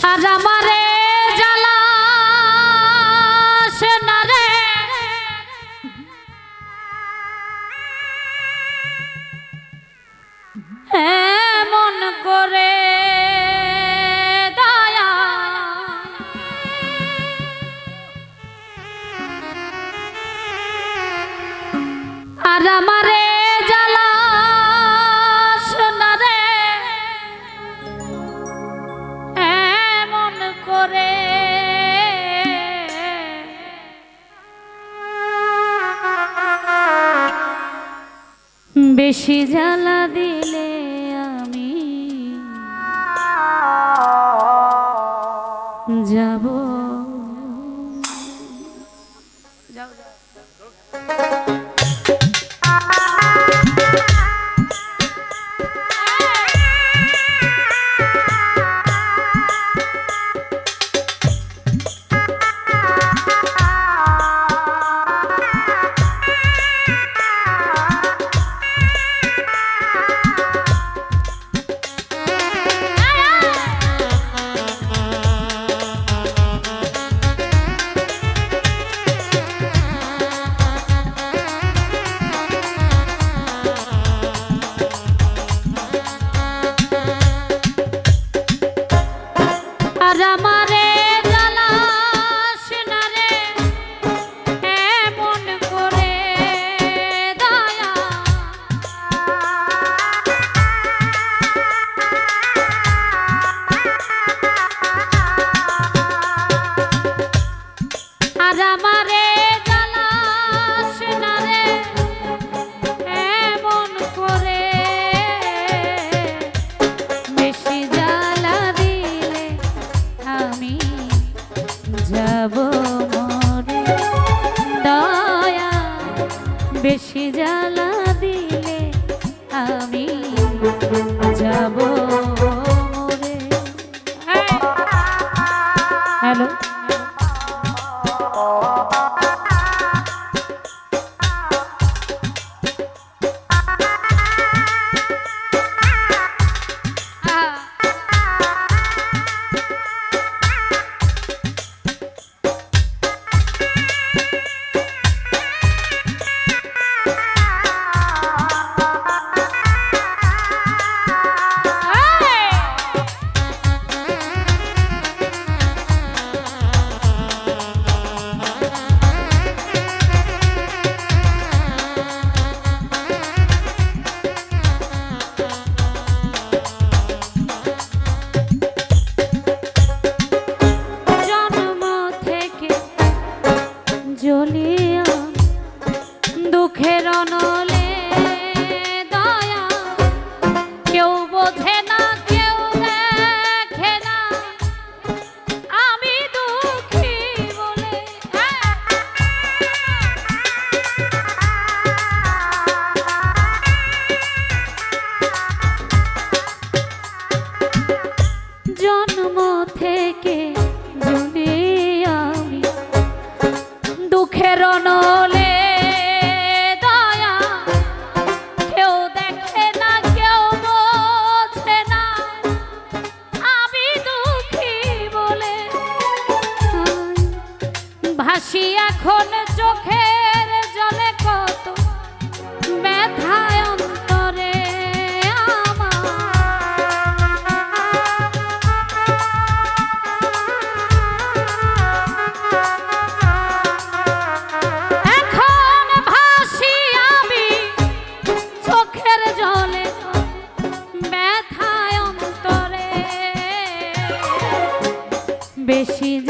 Παραλαμβάνω. বেশি জ্বালা দি Alô?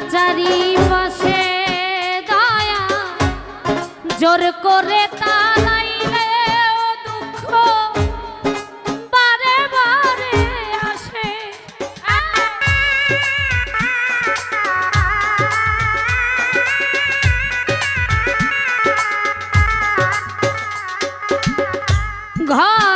রাজারি বসে দয়া জোর করে তালাইলে দুঃখ। বারে বারে আসে। ঘর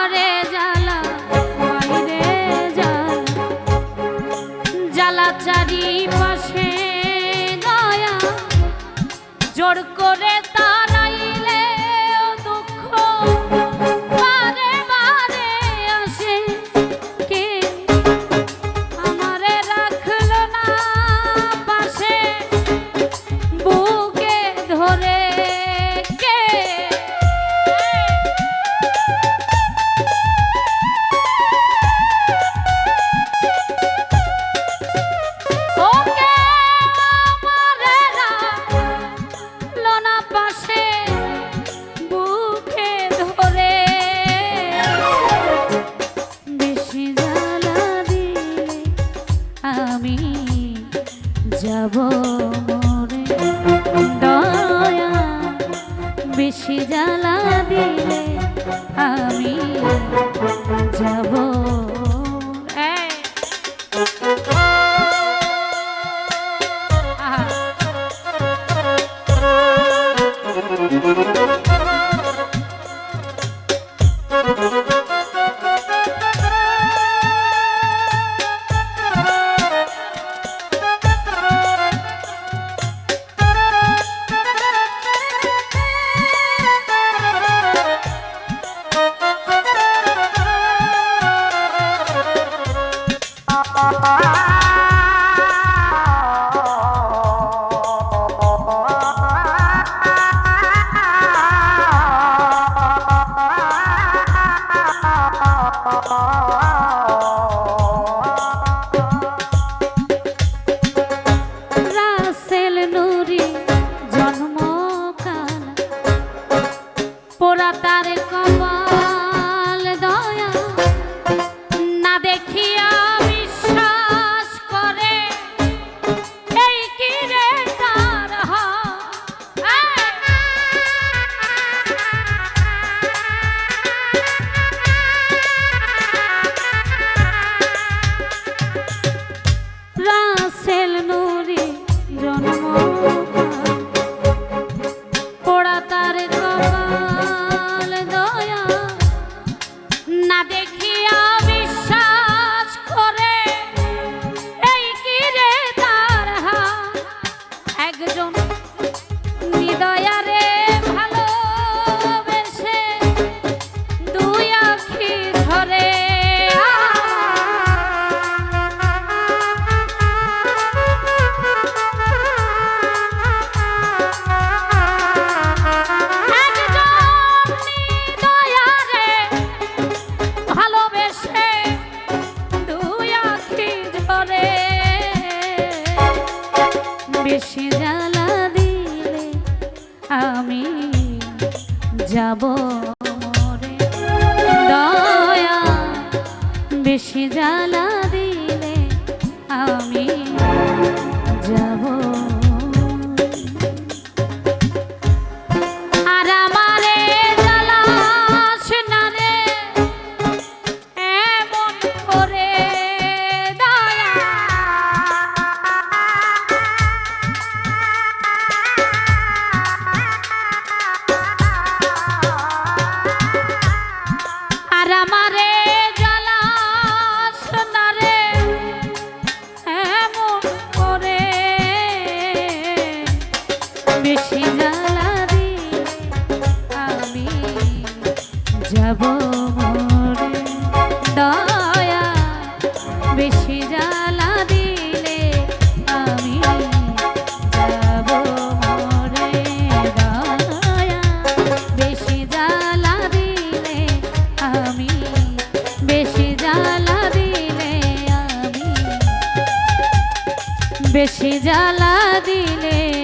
পোড়া তার কবা don't বেশি জ্বালা দিলে আম যাব বেশি দিলে আমি যাব বেশি দিলে আমি বেশি দিলে আমি বেশি জ্বালা দিলে